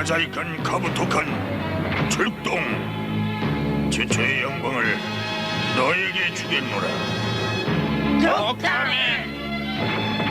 메카자이칸 카부토칸 출동. 최초의 영광을 너에게 주겠노라. 독감에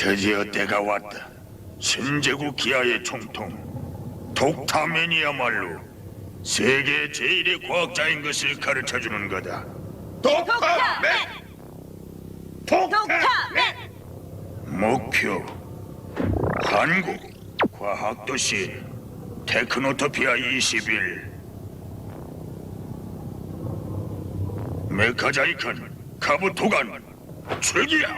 드디어 때가 왔다. 신제국 기아의 총통 독타맨이야말로 세계 제일의 과학자인 것을 가르쳐주는 거다. 독감에 독감에 목표 한국 과학도시 테크노토피아 21 메카자이칸 카부토간 출기야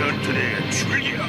전투대 출기야